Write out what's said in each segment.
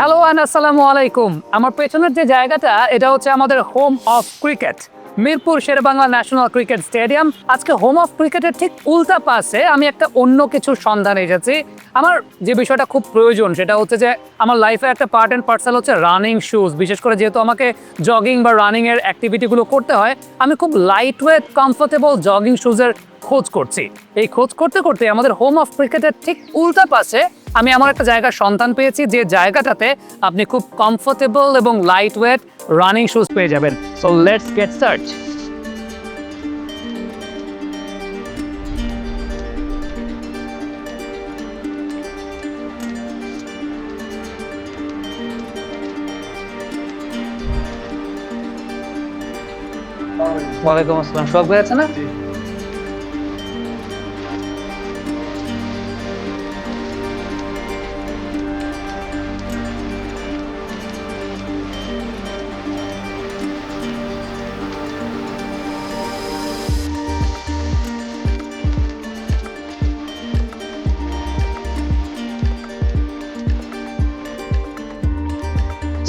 Hello and আসসালামু আলাইকুম আমার পেছনের যে জায়গাটা, এটা হচ্ছে আমাদের home of cricket Mirpur Sher e Bangla national cricket stadium আজকে হোম অফ ক্রিকেটের ঠিক উল্টা পাশে আমি একটা অন্য কিছুর সন্ধান এসেছি। আমার যে বিষয়টা খুব প্রয়োজন, সেটা হচ্ছে যে আমার লাইফে একটা পার্ট অ্যান্ড পার্সেল হচ্ছে রানিং শুজ বিশেষ করে যেহেতু আমাকে জগিং বা রানিংয়ের অ্যাক্টিভিটিগুলো করতে হয়, আমি খুব লাইট ওয়েট কমফোর্টেবল জগিং শুজের খোঁজ করছি। এই খোঁজ করতে করতে আমাদের হোম অফ ক্রিকেটের ঠিক উল্টা পাশে আমি আমার একটা জায়গার সন্ধান পেয়েছি, যে জায়গাটাতে আপনি খুব কমফোর্টেবল এবং লাইট ওয়েট রানিং শুজ পেয়ে যাবেন। সো লেটস গেট সার্চ ওয়ালাইকুম আসসালাম। সব ভাই আছে না?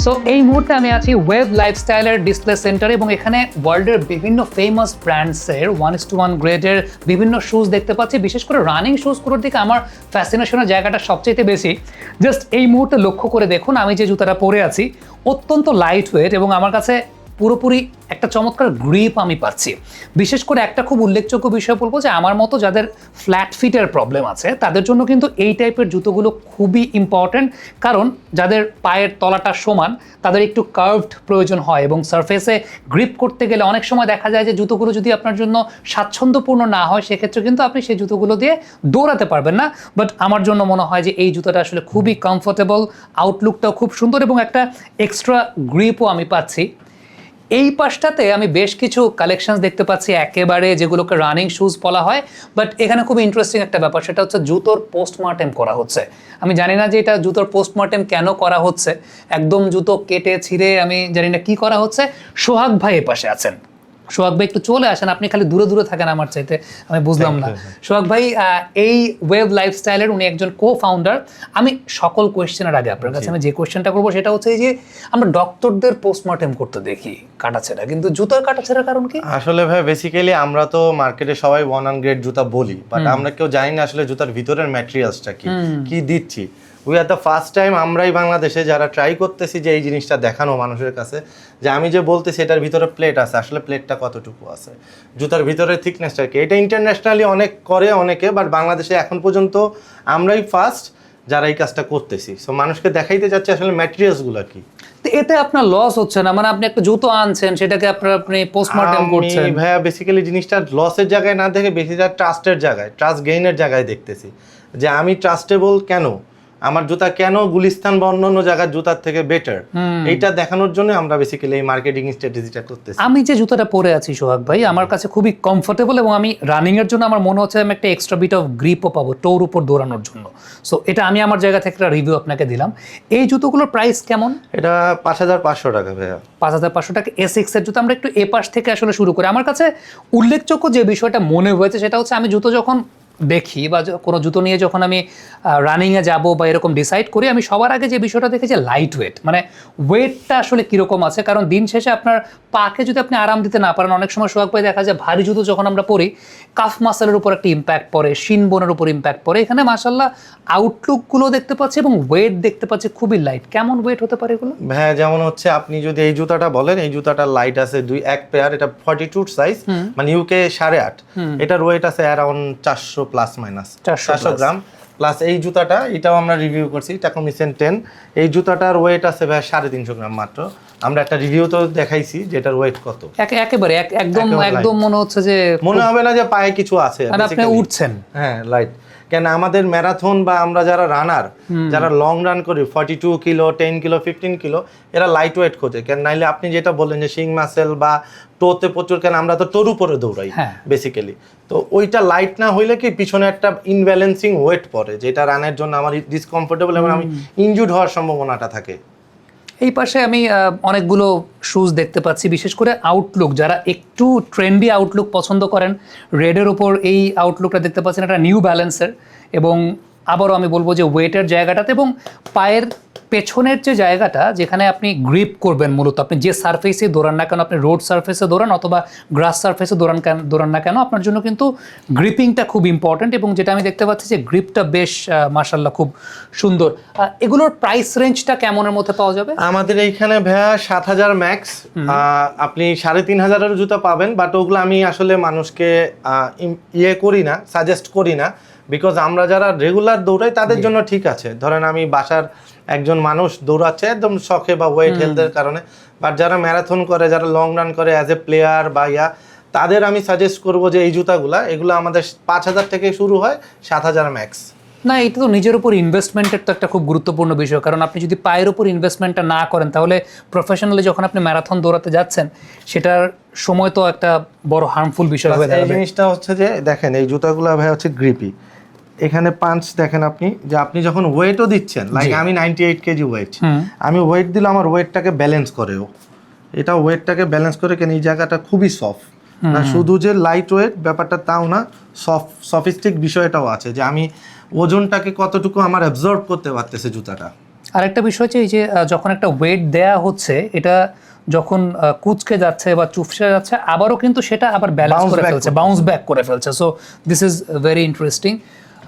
সো এই মুহূর্তে আমি আছি ওয়েব লাইফস্টাইলের ডিসপ্লে সেন্টার এবং এখানে ওয়ার্ল্ডের বিভিন্ন ফেমাস ব্র্যান্ডসের ওয়ান ইস টু ওয়ান গ্রেডের বিভিন্ন শুজ দেখতে পাচ্ছি। বিশেষ করে রানিং শ্যুজগুলোর দিকে আমার ফ্যাসিনেশনের জায়গাটা সবচেয়ে বেশি। জাস্ট এই মুহূর্তে লক্ষ্য করে দেখুন, আমি যে জুতাটা পরে আছি, অত্যন্ত লাইট ওয়েট এবং আমার কাছে পুরোপুরি একটা চমৎকার গ্রিপ আমি পাচ্ছি। বিশেষ করে একটা খুব উল্লেখযোগ্য বিষয় বলব যে, আমার মতো যাদের ফ্ল্যাট ফিটের প্রবলেম আছে, তাদের জন্য কিন্তু এই টাইপের জুতোগুলো খুবই ইম্পর্ট্যান্ট কারণ যাদের পায়ের তলাটা সমান, তাদের একটু কার্ভড প্রয়োজন হয় এবং সারফেসে গ্রিপ করতে গেলে অনেক সময় দেখা যায় যে, জুতোগুলো যদি আপনার জন্য স্বাচ্ছন্দ্যপূর্ণ না হয়, সেক্ষেত্রে কিন্তু আপনি সেই জুতোগুলো দিয়ে দৌড়াতে পারবেন না। বাট আমার জন্য মনে হয় যে, এই জুতোটা আসলে খুবই কমফোর্টেবল আউটলুকটাও খুব সুন্দর এবং একটা এক্সট্রা গ্রিপও আমি পাচ্ছি। এই পাশটাতে আমি বেশ কিছু কালেকশনস দেখতে পাচ্ছি, একেবারে যেগুলোকে রানিং শুজ বলা হয় বাট এখানে খুব ইন্টারেস্টিং একটা ব্যাপার, সেটা হচ্ছে জুতোর পোস্টমর্টেম করা হচ্ছে। আমি জানি না যে এটা জুতোর পোস্টমর্টেম কেন করা হচ্ছে, একদম জুতো কেটে ছিঁড়ে আমি জানি না কি করা হচ্ছে, সোহাগ ভাই এ পাশে আছেন। সোহাগ ভাই একটু চলে আসেন আপনি খালি দূরে দূরে থাকেন আমার চাইতে আমি বুঝলাম না। সোহাগ ভাই এই ওয়েব লাইফস্টাইলের উনি একজন কো ফাউন্ডার আমি সকল কোয়েশ্চেনের আগে আপনার কাছে আমি যে কোয়েশ্চেনটা করব সেটা হচ্ছে যে আমরা ডক্টরদের পোস্টমর্টেম করতে দেখি কাটাছেড়া কিন্তু জুতোর কাটাছেড়ার কারণ কি? আসলে ভাই বেসিক্যালি আমরা তো মার্কেটে সবাই ওয়ান অন গ্রেড জুতা বলি বাট আমরা কেউ জানি না আসলে জুতার ভিতরের ম্যাটেরিয়ালসটা কি কি দিচ্ছি। We are the first time আমরাই বাংলাদেশে যারা ট্রাই করতেছি যে এই জিনিসটা দেখানো মানুষের কাছে যে আমি যে বলতেছি এটার ভিতরে প্লেট আছে আসলে প্লেটটা কতটুকু আছে? জুতার ভিতরে থিকনেসটা কি? এটা ইন্টারন্যাশনালি অনেক করে অনেকে বাট বাংলাদেশে এখন পর্যন্ত আমরাই ফার্স্ট যারা এই কাজটা করতেছি। সো মানুষকে দেখাইতে যাচ্ছে আসলে ম্যাটেরিয়ালসগুলো কি। তো এতে আপনার লস হচ্ছে না? মানে আপনি একটা জুতো আনছেন সেটাকে আপনার আপনি পোস্টমর্টেম করছেন। ভাইয়া বেসিক্যালি জিনিসটা লসের জায়গায় না দেখে বেশিটা ট্রাস্টের জায়গায় ট্রাস্ট গেইনের জায়গায় দেখতেছি। যে আমি ট্রাস্টেবল কেন? আমার জুতা কেন গুলিস্তান বা অন্য অন্য জায়গার জুতার থেকে বেটার এইটা দেখানোর জন্য আমরা বেসিক্যালি এই মার্কেটিং স্ট্র্যাটেজিটা করতেছি। আমি যে জুতোটা পরে আছি সোহাগ ভাই আমার কাছে খুবই কমফোর্টেবল এবং আমি রানিং এর জন্য আমার মনে হচ্ছে আমি একটা এক্সট্রা বিট অফ গ্রিপও পাবো টোর উপর দৌড়ানোর জন্য। সো এটা আমি আমার জায়গা থেকে একটা রিভিউ আপনাকে দিলাম। এই জুতোগুলোর প্রাইস কেমন? এটা পাঁচ হাজার পাঁচশো টাকা ভাইয়া। পাঁচ হাজার পাঁচশো টাকা এস এক্সের জুতো আমরা একটু এ পাশ থেকে আসলে শুরু করি। আমার কাছে উল্লেখযোগ্য যে বিষয়টা মনে হয়েছে সেটা হচ্ছে আমি জুতো যখন দেখি বা কোনো জুতো নিয়ে যখন আমি রানিংয়ে যাব বা এরকম ডিসাইড করি আমি সবার আগে যে বিষয়টা দেখি যে লাইট ওয়েট মানে ওয়েটটা আসলে কীরকম আছে? কারণ দিন শেষে আপনার পাকে যদি আপনি আরাম দিতে না পারেন অনেক সময় সোহাগ পাই দেখা যায় ভারী জুতো যখন আমরা পরি কাফ মাসেলের উপর একটা ইম্প্যাক্ট পড়ে শিন বোনের উপর ইম্প্যাক্ট পড়ে। এখানে মাসাল্লাহ আউটলুকগুলো দেখতে পাচ্ছি এবং ওয়েট দেখতে পাচ্ছি খুবই লাইট কেমন ওয়েট হতে পারে এগুলো? ভাইয়া যেমন হচ্ছে আপনি যদি এই জুতাটা বলেন এই জুতাটার লাইট আছে দুই এক পেয়ার এটা ফর্টি টু সাইজ মানে ইউকে সাড়ে আট। এটার ওয়েট আছে অ্যারাউন্ড চারশো প্লাস মাইনাস চারশো গ্রাম প্লাস এই জুতাটা এটাও আমরা রিভিউ করছি টাকোমিসেন টেন এই জুতাটার ওয়েট আছে ভাই সাড়ে তিনশো গ্রাম মাত্র। আমরা একটা রিভিউ তো দেখাইছি যেটার ওয়েট কত। একেবারে এক- একদম একদম মনে হচ্ছে যে মনে হবে না যে পায়ে কিছু আছে আপনি উঠছেন। হ্যাঁ লাইট কেন আমাদের ম্যারাথন বা আমরা যারা রানার যারা লং রান করি forty two kilo ten kilo fifteen kilo এরা লাইট ওয়েট খোঁজে। কেন নাইলে আপনি যেটা বললেন যে শিং মাসেল বা টোতে প্রচুর কেন আমরা তো টোর উপরে দৌড়াই। বেসিক্যালি তো ওইটা লাইট না হইলে কি পিছনে একটা ইনব্যালেন্সিং ওয়েট পড়ে যেটা রানের জন্য আমার ডিসকমফোর্টেবল এবং আমি ইনজুর্ড হওয়ার সম্ভাবনাটা থাকে। এই পাশে আমি অনেকগুলো শুজ দেখতে পাচ্ছি, বিশেষ করে আউটলুক যারা একটু ট্রেন্ডি আউটলুক পছন্দ করেন রেডের ওপর এই আউটলুকটা দেখতে পাচ্ছেন একটা নিউ ব্যালেন্সের এবং আবারও আমি বলব যে ওয়েটের জায়গাটাতে এবং পায়ের পেছনের যে জায়গাটা যেখানে আপনি গ্রিপ করবেন মূলত আপনি যে সারফেসে দৌড়ান না কেন আপনি রোড সারফেসে দৌড়ান অথবা গ্রাস সারফেসে দৌড়ান কেন দৌড়ান না কেন আপনার জন্য কিন্তু গ্রিপিংটা খুব ইম্পর্ট্যান্ট এবং যেটা আমি দেখতে পাচ্ছি যে গ্রিপটা বেশ মার্শাল্লাহ খুব সুন্দর। এগুলোর প্রাইস রেঞ্জটা কেমনের মধ্যে পাওয়া যাবে? আমাদের এইখানে ভাইয়া সাত হাজার ম্যাক্স আপনি সাড়ে তিন হাজারের জুতো পাবেন বাট ওগুলো আমি আসলে মানুষকে ইয়ে করি না সাজেস্ট করি না বিকজ আমরা যারা রেগুলার দৌড়াই তাদের জন্য ঠিক আছে। ধরেন আমি বাসার একজন মানুষ দৌড়াচ্ছে একদম শখে বা ওয়েট হেলথের কারণে। বাট যারা ম্যারাথন করে যারা লং রান করে অ্যাজ এ প্লেয়ার বা ইয়া তাদের আমি সাজেস্ট করব যে এই জুতাগুলা এগুলো আমাদের পাঁচ হাজার থেকে শুরু হয় সাত হাজার ম্যাক্স না এটা তো নিজের উপর ইনভেস্টমেন্টের তো একটা খুব গুরুত্বপূর্ণ বিষয়। কারণ আপনি যদি পায়ের উপর ইনভেস্টমেন্টটা না করেন তাহলে প্রফেশনালি যখন আপনি ম্যারাথন দৌড়াতে যাচ্ছেন সেটার সময় তো একটা বড় হার্মফুল বিষয় হয়ে এই জিনিসটা হচ্ছে যে দেখেন এই জুতাগুলো ভাই হচ্ছে গ্রিপি এখানে পাঞ্চ দেখেন আপনি যে আপনি যখন ওয়েটও দিচ্ছেন লাইক আমি নাইনটি এইট কেজি ওয়েট আমি ওয়েট দিলে আমার ওয়েটটাকে ব্যালেন্স করেও এটা ওয়েটটাকে ব্যালেন্স করে কেন এই জায়গাটা খুবই সফট না শুধু যে লাইট ওয়েট ব্যাপারটা তাও না সফট সফিস্টিক বিষয়টাও আছে যে আমি ওজনটাকে কতটুকু আমার অ্যাবজর্ব করতে পারতেছে জুতাটা। আরেকটা বিষয় হচ্ছে এই যে যখন একটা ওয়েট দেয়া হচ্ছে এটা যখন কুচকে যাচ্ছে বা চুপসে যাচ্ছে আবারও কিন্তু সেটা আবার ব্যালেন্স করে ফেলছে বাউন্স ব্যাক করে ফেলছে। So this is very interesting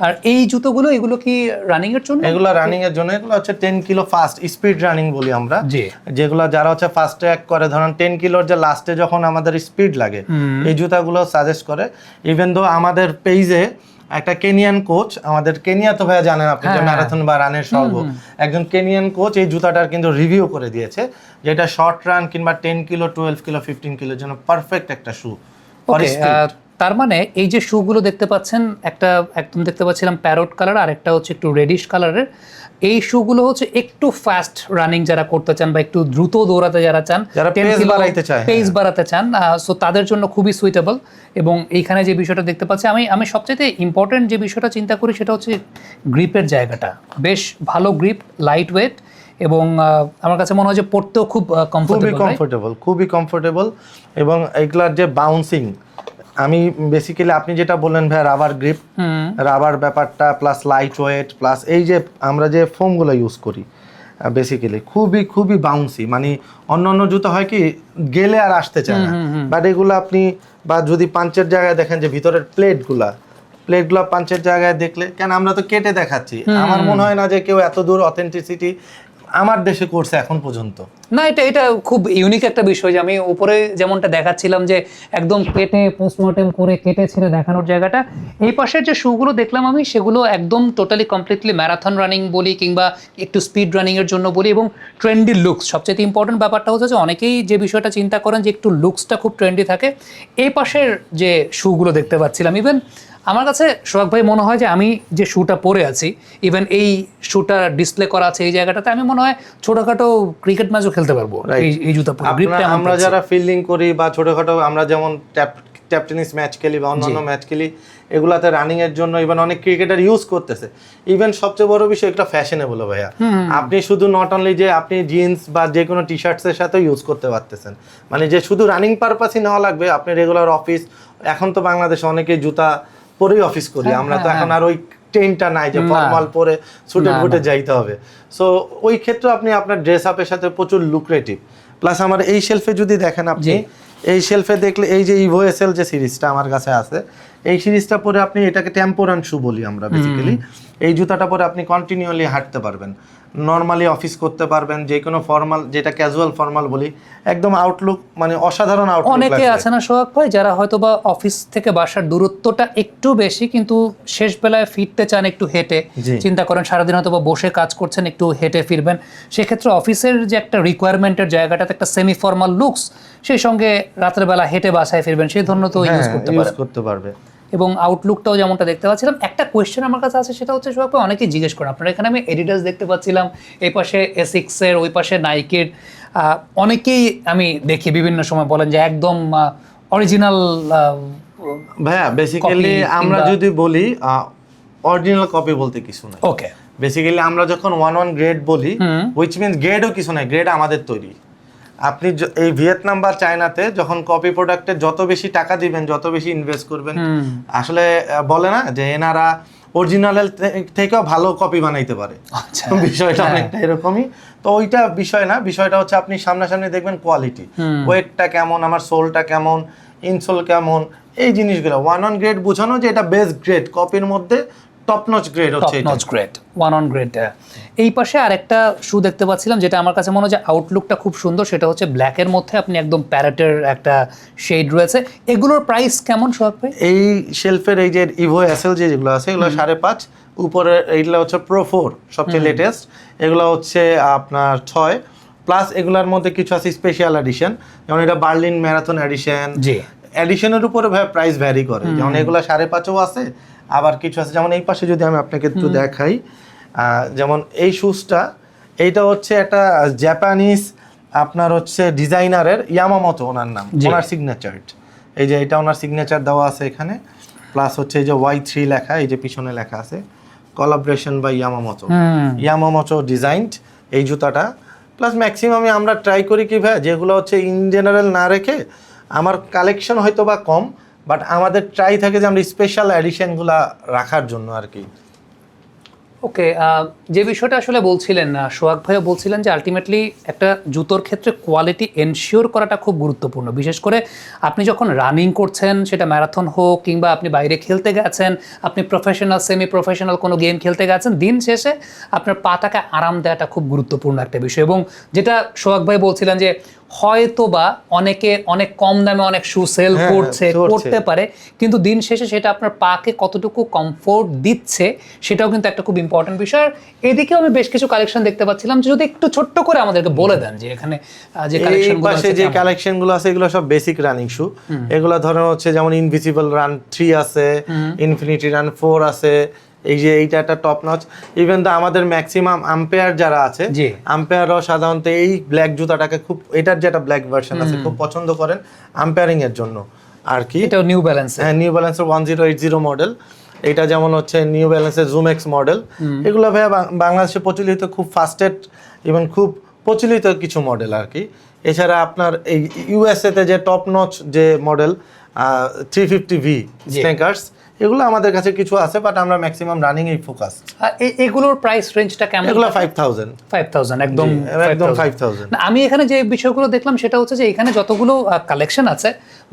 আর এই জুতোগুলো এগুলো কি রানিং এর জন্য? এগুলো রানিং এর জন্য। এগুলো হচ্ছে ten kilo fast speed running বলি আমরা। জি। যেগুলো যারা হচ্ছে ফার্স্ট ট্র্যাক করে ধরেন টেন কিলোর যে লাস্টে যখন আমাদের স্পিড লাগে এই জুতাগুলো সাজেস্ট করে। ইভেন দো আমাদের পেজে একটা কেনিয়ান কোচ আমাদের কেনিয়া তো ভাইয়া জানেন আপনি যে। ম্যারাথন বা রানের স্বর্গ একজন কেনিয়ান কোচ এই জুতাটার কিন্তু রিভিউ করে দিয়েছে যেটা শর্ট রান কিংবা ten kilo twelve kilo fifteen কিলোর জন্য পারফেক্ট একটা শু তার মানে এই যে শুগুলো দেখতে পাচ্ছেন একটা একদম দেখতে পাচ্ছিলাম প্যারোট কালার আর একটা হচ্ছে একটু রেডিশ কালারের এই শুগুলো হচ্ছে একটু ফাস্ট রানিং যারা করতে চান বা একটু দ্রুত দৌড়াতে যারা চান পেস বাড়াতে চান সো তাদের জন্য খুবই সুইটেবল এবং এইখানে যে বিষয়টা দেখতে পাচ্ছি আমি আমি সবচেয়ে ইম্পর্টেন্ট যে বিষয়টা চিন্তা করি সেটা হচ্ছে গ্রিপের জায়গাটা। বেশ ভালো গ্রিপ লাইট ওয়েট এবং আমার কাছে মনে হয় যে পড়তেও খুব খুবই কমফোর্টেবল কমফোর্টেবল খুবই কমফোর্টেবল এবং এগুলার যে বাউন্সিং আমি বেসিক্যালি আপনি যেটা বললেন ভাই রাবার গ্রিপ রাবার ব্যাপারটা প্লাস লাইট ওয়েট প্লাস এই যে আমরা যে ফোমগুলো ইউজ করি বেসিক্যালি খুবই খুবই বাউন্সি মানে অন্য অন্য জুতো হয় কি গেলে আর আসতে চায় না। বাট এগুলো আপনি বা যদি পাঞ্চের জায়গায় দেখেন যে ভিতরের প্লেটগুলা প্লেটগুলো পাঞ্চের জায়গায় দেখলে কেন আমরা তো কেটে দেখাচ্ছি। আমার মনে হয় না যে কেউ এত দূর অথেন্টিসিটি আমার দেশে করছে এখন পর্যন্ত। না, এটা এটা খুব ইউনিক একটা বিষয় যে আমি উপরে যেমনটা দেখাচ্ছিলাম যে একদম কেটে পোস্টমর্টেম করে কেটে ছেড়ে দেখানোর জায়গাটা, এই পাশের যে শুগুলো দেখলাম আমি, সেগুলো একদম টোটালি কমপ্লিটলি ম্যারাথন রানিং বলি কিংবা একটু স্পিড রানিং এর জন্য বলি এবং ট্রেন্ডি লুকস সবচেয়ে ইম্পর্টেন্ট ব্যাপারটা হচ্ছে যে অনেকেই যে বিষয়টা চিন্তা করেন যে একটু লুকসটা খুব ট্রেন্ডি থাকে। এই পাশের যে শুগুলো দেখতে পাচ্ছিলাম ইভেন আমার কাছে সোহাগ ভাই মনে হয় যে আমি যে শুটা পরে আছি ইভেন এই শুটা ডিসপ্লে করা আছে এই জায়গাটাতে আমি মনে হয় ছোটখাটো ক্রিকেট ম্যাচও খেলতে পারব এই জুতা পরে। আমরা যারা ফিল্ডিং করি বা ছোটখাটো আমরা যেমন ট্যাপ ট্যাপ টেনিস ম্যাচ খেলি বা অন্যান্য ম্যাচ খেলি এগুলাতে রানিং এর জন্য ইভেন অনেক ক্রিকেটার ইউজ করতেছে। ইভেন সবচেয়ে বড় বিষয় এটা ফ্যাশনেবল ভাইয়া। আপনি শুধু নট অনলি যে আপনি জিন্স বা যে কোনো টি শার্টসের সাথে ইউজ করতে পারতেছেন। মানে যে শুধু রানিং পারপাসই নেওয়া লাগবে আপনি রেগুলার অফিস এখন তো বাংলাদেশে অনেকেই জুতা পরেই অফিস করি। আমরা তো এখন আর ওই টেনটা নাই যে ফর্মাল পরে সুটে না, ফুটে যাইতে হবে। সো ওই ক্ষেত্রে আপনি আপনার ড্রেস আপের সাথে প্রচুর লুক্রেটিভ প্লাস আমার এই শেলফে যদি দেখেন আপনি। এই শেলফে দেখলে এই যে ইভো এসএল যে সিরিজটা আমার কাছে আছে এই সিরিজটা পরে আপনি এটাকে টেম্পোরান শু বলি আমরা বেসিক্যালি এই জুতাটা পরে আপনি কন্টিনিউয়ালি হাঁটতে পারবেন। নর্মালি অফিস করতে পারবেন যে কোনো ফর্মাল যেটা ক্যাজুয়াল ফর্মাল বলি একদম আউটলুক মানে অসাধারণ আউটলুক অনেকে আছে না সোহাগ ভাই যারা হয়তো বা অফিস থেকে বাসার দূরত্বটা একটু বেশি কিন্তু শেষ বেলায় ফিরতে চান একটু হেঁটে চিন্তা করেন সারাদিন হয়তো বা বসে কাজ করছেন একটু হেঁটে ফিরবেন। সেক্ষেত্রে অফিসের যে একটা রিকোয়ারমেন্টের জায়গাটাতে একটা সেমি ফর্মাল লুকস সেই সঙ্গে রাতের বেলা হেঁটে বাসায় ফিরবেন সেই ধরনের তো ইউজ করতে পারেন করতে পারবে। এবং আউটলুকটাও যেমনটা দেখতে পাচ্ছিলাম একটা কোয়েশ্চেন আমার কাছে আছে সেটা হচ্ছে সোহাগ অনেকেই জিজ্ঞেস করেন আপনারা এখানে আমি এডিডাস দেখতে পাচ্ছিলাম এই পাশে এসিক্সের ওই পাশে নাইকের অনেকেই আমি দেখি বিভিন্ন সময় বলেন যে একদম অরিজিনাল ভাইয়া বেসিক্যালি আমরা যদি বলি অরিজিনাল কপি বলতে কিছু নাই। ওকে বেসিক্যালি আমরা যখন ওয়ান ওয়ান গ্রেড বলি। উইচ মিনস গ্রেডও কিছু নাই গ্রেড আমাদের তৈরি। আপনি এই ভিয়েতনাম বা চায়নাতে যখন কপি প্রোডাক্টে যত বেশি টাকা দিবেন যত বেশি ইনভেস্ট করবেন আসলে বলে না যে এনারা অরিজিনালের থেকেও ভালো কপি বানাইতে পারে। আচ্ছা বিষয়টা হ্যাঁ। অনেকটা এরকমই। তো ওইটা বিষয় না বিষয়টা হচ্ছে আপনি সামনাসামনি দেখবেন কোয়ালিটি ওয়েটটা কেমন আমার সোলটা কেমন ইনসোল কেমন এই জিনিসগুলো। ওয়ান অন গ্রেড বোঝানো যে এটা বেস্ট গ্রেড কপির মধ্যে টপ নচ গ্রেড হচ্ছে এটা। Notch grade one on grade এই পাশে আরেকটা শু দেখতে পাচ্ছিলাম যেটা আমার কাছে মনে হয় আউটলুকটা খুব সুন্দর সেটা হচ্ছে ব্ল্যাকের মধ্যে আপনি একদম প্যারেটের একটা শেড রয়েছে। এগুলোর প্রাইস কেমন সোহাগ ভাই? এই শেলফের এই যে ইভো এসএল যে যেগুলো আছে এগুলো সাড়ে পাঁচ উপরে এইগুলো হচ্ছে প্রো ফোর সবচেয়ে লেটেস্ট এগুলো হচ্ছে আপনার ছয় প্লাস এগুলোর মধ্যে কিছু আছে স্পেশাল এডিশন যেমন এটা বার্লিন ম্যারাথন এডিশন জি। এডিশনের উপরে প্রাইস ভ্যারি করে যেমন এগুলো সাড়ে পাঁচও আছে আবার কিছু আছে। যেমন এই পাশে যদি আমি আপনাকে একটু দেখাই যেমন এই শুজটা এইটা হচ্ছে একটা জাপানিজ আপনার হচ্ছে ডিজাইনারের ইয়ামামতো ওনার নাম ওনার সিগনেচার এই যে এটা ওনার সিগনেচার দেওয়া আছে এখানে প্লাস হচ্ছে এই যে ওয়াই থ্রি লেখা এই যে পিছনে লেখা আছে collaboration by Yamamoto hmm. Yamamoto designed এই জুতাটা। প্লাস ম্যাক্সিমামই আমরা ট্রাই করি কি ভাই যেগুলো হচ্ছে ইন জেনারেল না রেখে আমার কালেকশন হয়তো বা কম বাট আমাদের ট্রাই থাকে যে আমরা স্পেশাল এডিশনগুলা রাখার জন্য আর কি ওকে যে বিষয়টা আসলে বলছিলেন সোহাগ ভাইও বলছিলেন যে আলটিমেটলি একটা জুতোর ক্ষেত্রে কোয়ালিটি এনশিওর করাটা খুব গুরুত্বপূর্ণ। বিশেষ করে আপনি যখন রানিং করছেন, সেটা ম্যারাথন হোক কিংবা আপনি বাইরে খেলতে গেছেন, আপনি প্রফেশনাল সেমি প্রফেশনাল কোনো গেম খেলতে গেছেন, দিন শেষে আপনার পাটাকে আরাম দেওয়াটা খুব গুরুত্বপূর্ণ একটা বিষয়। এবং যেটা সোহাগ ভাই বলছিলেন যে হয়তো বা অনেকে অনেক কম দামে অনেক শু সেল হ্যাঁ, করছে করছে। করতে পারে। কিন্তু দিন শেষে সেটা আপনার পাকে কতটুকু কমফোর্ট দিচ্ছে সেটাও কিন্তু একটা খুব ইম্পর্টেন্ট বিষয়। এদিকেও আমি বেশ কিছু কালেকশন দেখতে পাচ্ছিলাম যে যদি একটু ছোট্ট করে আমাদেরকে বলে দেন যে এখানে যে এই কালেকশন পাশে যে কালেকশনগুলো আছে এগুলো সব বেসিক রানিং শু এগুলো ধরেন হচ্ছে যেমন ইনভিজিবল রান থ্রি আছে ইনফিনিটি রান ফোর আছে এই যে এইটা একটা টপ নচ ইভেন দা আমাদের ম্যাক্সিমাম আম্পায়ার যারা আছে জি। আম্পায়াররাও সাধারণত এই ব্ল্যাক জুতাটাকে খুব এটার যেটা ব্ল্যাক ভার্সন আছে খুব পছন্দ করেন আম্পায়ারিং এর জন্য। আর কি? এটাও নিউ ব্যালেন্স হ্যাঁ নিউ ব্যালেন্সের one zero eight zero model এটা যেমন হচ্ছে নিউ ব্যালেন্সের জুম এক্স মডেল এগুলো ভাইয়া বাং- বাংলাদেশে প্রচলিত খুব ফাস্টেড ইভেন খুব প্রচলিত কিছু মডেল আর কি। এছাড়া আপনার এই ইউএসএ তে যে টপ নচ যে model three fifty V. Sneakers এগুলো আমাদের কাছে কিছু আছে বাট আমরা ম্যাক্সিমাম রানিং এই ফোকাস এগুলোর প্রাইস রেঞ্জটা কেমন? এগুলো ফাইভ থাউজেন্ড ফাইভ থাউজেন্ড একদম একদম 5,000 ফাইভ থাউজেন্ড আমি এখানে যে বিষয়গুলো দেখলাম সেটা হচ্ছে যে এখানে যতগুলো কালেকশন আছে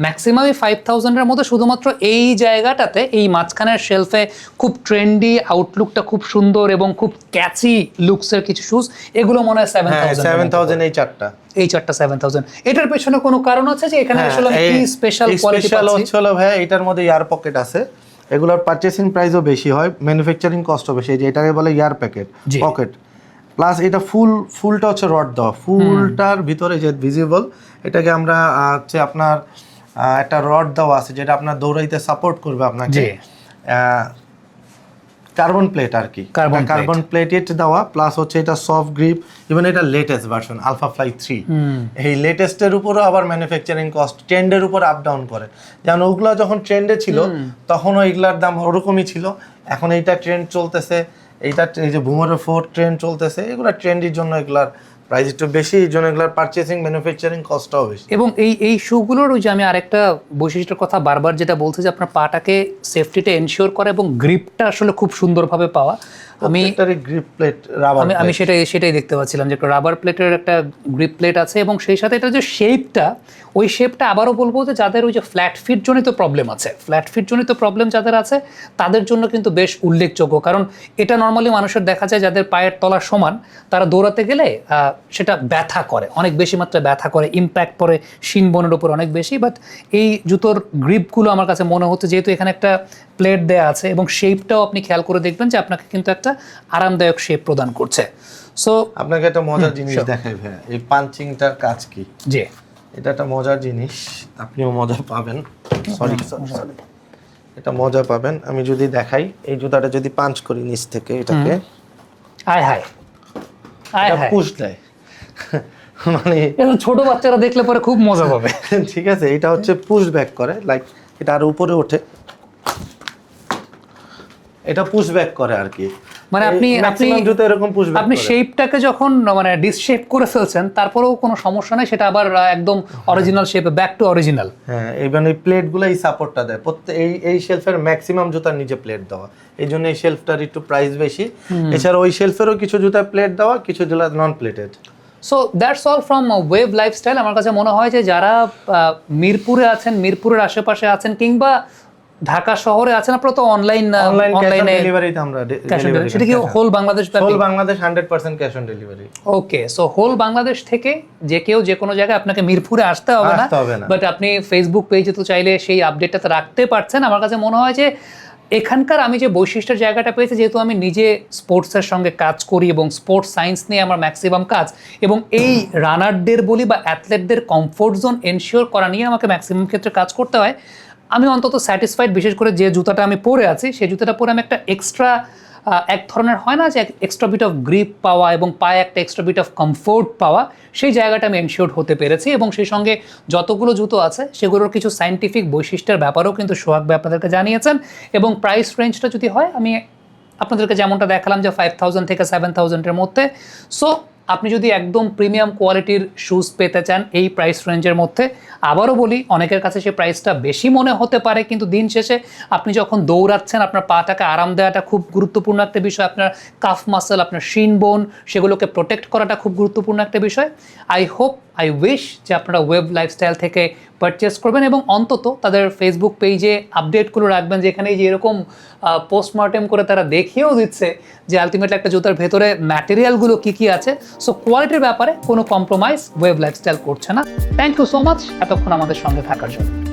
ম্যাক্সিমামই ফাইভ থাউজেন্ডের মধ্যে শুধুমাত্র এই জায়গাটাতে এই মাঝখানের শেলফে খুব ট্রেন্ডি আউটলুকটা খুব সুন্দর এবং খুব ক্যাচি লুকসের কিছু শুজ এগুলো মনে হয় সেভেন হ্যাঁ সেভেন থাউজেন্ড এই চারটা। এই চারটা সেভেন থাউজেন্ড এটার পেছনে কোনো কারণ আছে যে এখানে হ্যাঁ, আসলে কি স্পেশাল কোয়ালিটি স্পেশাল হচ্ছে ভাই এটার মধ্যে ইয়ার পকেট আছে। এগুলোর পারচেসিং প্রাইসও বেশি হয় ম্যানুফ্যাকচারিং কস্টও বেশি। যে এটাকে বলে ইয়ার প্যাকেট পকেট প্লাস এটা ফুল ফুলটা হচ্ছে রড দেওয়া। ফুলটার ভিতরে যে ভিজিবল এটাকে আমরা হচ্ছে আপনার একটা রড দেওয়া আছে যেটা আপনার দৌড়াইতে সাপোর্ট করবে আপনাকে। জি। কার্বন প্লেট আর কি। কার্বন। কার্বন প্লেটেড দেওয়া প্লাস হচ্ছে এটা সফট গ্রিপ ইভেন এটা latest version Alphafly three এই লেটেস্টের উপরও আবার ম্যানুফ্যাকচারিং কস্ট ট্রেন্ডের উপর আপ ডাউন করে। যেমন ওগুলো যখন ট্রেন্ডে ছিল তখন ওইগুলার দাম ওরকমই ছিল। এখন এইটা ট্রেন্ড চলতেছে এইটা এই যে বুমারের ফোর ট্রেন্ড চলতেছে এগুলো ট্রেন্ডের জন্য এগুলার প্রাইস একটু বেশি, এই জন্য এগুলোর পারচেসিং ম্যানুফ্যাকচারিং কস্টটাও বেশি। এবং এই এই শুগুলোর ওই যে আমি আরেকটা বৈশিষ্ট্যের কথা বারবার যেটা বলতে যে আপনার পাটাকে সেফটিটা এনশিওর করা এবং গ্রিপটা আসলে খুব সুন্দরভাবে পাওয়া। আমি গ্রিপ প্লেট রাবার আমি আমি সেটাই সেটাই দেখতে পাচ্ছিলাম যে রাবার প্লেটের একটা গ্রিপ প্লেট আছে এবং সেই সাথে এটা যে শেপটা ওই শেপটা আবারও বলব যে যাদের ওই যে ফ্ল্যাট ফিট জনিত প্রবলেম আছে ফ্ল্যাট ফিট জনিত প্রবলেম যাদের আছে তাদের জন্য কিন্তু বেশ উল্লেখযোগ্য। কারণ এটা নর্মালি মানুষের দেখা যায় যাদের পায়ের তলা সমান তারা দৌড়াতে গেলে সেটা ব্যথা করে। অনেক বেশি মাত্রায় ব্যথা করে ইম্প্যাক্ট পড়ে শিন বনের উপর অনেক বেশি। বাট এই জুতোর গ্রিপগুলো আমার কাছে মনে হচ্ছে যেহেতু এখানে একটা প্লেট দেয়া আছে এবং শেপটাও আপনি খেয়াল করে দেখবেন যে আপনাকে কিন্তু একটা আরামদায়ক শেপ প্রদান করছে। সো আপনাকে একটা মজার জিনিস দেখাই ভাইয়া এই পাঞ্চিংটার কাজ কি? জি। এটা একটা মজার জিনিস আপনিও মজা পাবেন। সরি সরি এটা মজা পাবেন। আমি যদি দেখাই এই জুতাটা যদি পাঞ্চ করি নিচ থেকে এটাকে আয় হায়। আয় হায়। পুশ দেয়। মানে ছোট বাচ্চারা দেখলে পরে খুব মজা পাবে। ঠিক আছে এটা হচ্ছে পুশ ব্যাক করে লাইক এটা আর উপরে ওঠে। এটা পুশ ব্যাক করে আর কি। মানে আপনি আপনি জুতো এরকম পুশ আপনি শেপটাকে যখন মানে ডিসশেপ করে ফেলছেন তারপরেও কোনো সমস্যা নাই সেটা আবার একদম অরিজিনাল শেপে ব্যাক টু অরিজিনাল হ্যাঁ এবং এই প্লেটগুলো এই সাপোর্টটা দেয়। প্রত্যেক এই এই শেলফের ম্যাক্সিমাম জুতার নিচে প্লেট দেওয়া। এই জন্য এই শেলফটার একটু প্রাইস বেশি। এছাড়া ওই শেলফেরও কিছু জুতা প্লেট দেওয়া কিছু জুতা non plated so that's all from Wave lifestyle আমার কাছে মনে হয় যে যারা মিরপুরে আছেন মিরপুরের আশেপাশে আছেন কিংবা ঢাকা শহরে আছেন আপনারা তো অনলাইন অনলাইন ডেলিভারিতে আমরা ক্যাশ সেটা কি whole Bangladesh whole Bangladesh hundred percent cash on delivery okay so whole Bangladesh থেকে যে কেউ যে কোনো জায়গায় আপনাকে মিরপুরে আসতে হবে না। বাট আপনি ফেসবুক পেজে তো চাইলে সেই আপডেটটা রাখতে পারছেন। আমার কাছে মনে হয় যে এখানকার আমি যে বৈশিষ্ট্যের জায়গাটা পেয়েছি যেহেতু আমি নিজে স্পোর্টসের সঙ্গে কাজ করি এবং স্পোর্টস সায়েন্স নিয়ে আমার ম্যাক্সিমাম কাজ এবং এই রানারদের বলি বা অ্যাথলেটদের কমফোর্ট জোন এনশিওর করা নিয়ে আমাকে ম্যাক্সিমাম ক্ষেত্রে কাজ করতে হয়। আমি অন্তত স্যাটিসফাইড বিশেষ করে যে জুতাটা আমি পরে আছি, সেই জুতাটা পরে আমি একটা এক্সট্রা এক ধরনের হয় না যে এক্সট্রা বিট অফ গ্রিপ পাওয়া এবং পায়ে একটা এক্সট্রা বিট অফ কমফোর্ট পাওয়া, সেই জায়গাটা আমি এনশিওর হতে পেরেছি এবং সেই সঙ্গে যতগুলো জুতো আছে, সেগুলোর কিছু সাইন্টিফিক বৈশিষ্ট্যের ব্যাপারেও কিন্তু সোহাগ ভাই আপনাদেরকে জানিয়েছেন এবং প্রাইস রেঞ্জটা যদি হয়, আমি আপনাদেরকে যেমনটা দেখালাম যে ফাইভ থাউজেন্ড থেকে সেভেন থাউজেন্ডের মধ্যে। সো আপনি যদি একদম প্রিমিয়াম কোয়ালিটির শুজ পেতে চান এই প্রাইস রেঞ্জের মধ্যে, আবারও বলি, অনেকের কাছে সেই প্রাইসটা বেশি মনে হতে পারে, কিন্তু দিন শেষে আপনি যখন দৌড়াচ্ছেন, আপনার পাটাকে আরাম দেওয়াটা খুব গুরুত্বপূর্ণ একটা বিষয়, আপনার কাফ মাসেল আপনার শিন বোন সেগুলোকে প্রোটেক্ট করাটা খুব গুরুত্বপূর্ণ একটা বিষয়। আই হোপ আই উইশ যে আপনারা ওয়েব লাইফস্টাইল থেকে পারচেস করবেন এবং অন্তত তাদের ফেসবুক পেজে আপডেটগুলো রাখবেন যেখানে যে এরকম পোস্টমর্টেম করে তারা দেখিয়েও দিচ্ছে যে আলটিমেটলি একটা জুতার ভেতরে ম্যাটেরিয়ালগুলো কী কী আছে। সো কোয়ালিটির ব্যাপারে কোনো কম্প্রোমাইজ ওয়েব লাইফস্টাইল করছে না। থ্যাংক ইউ সো মাচ এতক্ষণ আমাদের সঙ্গে থাকার জন্য।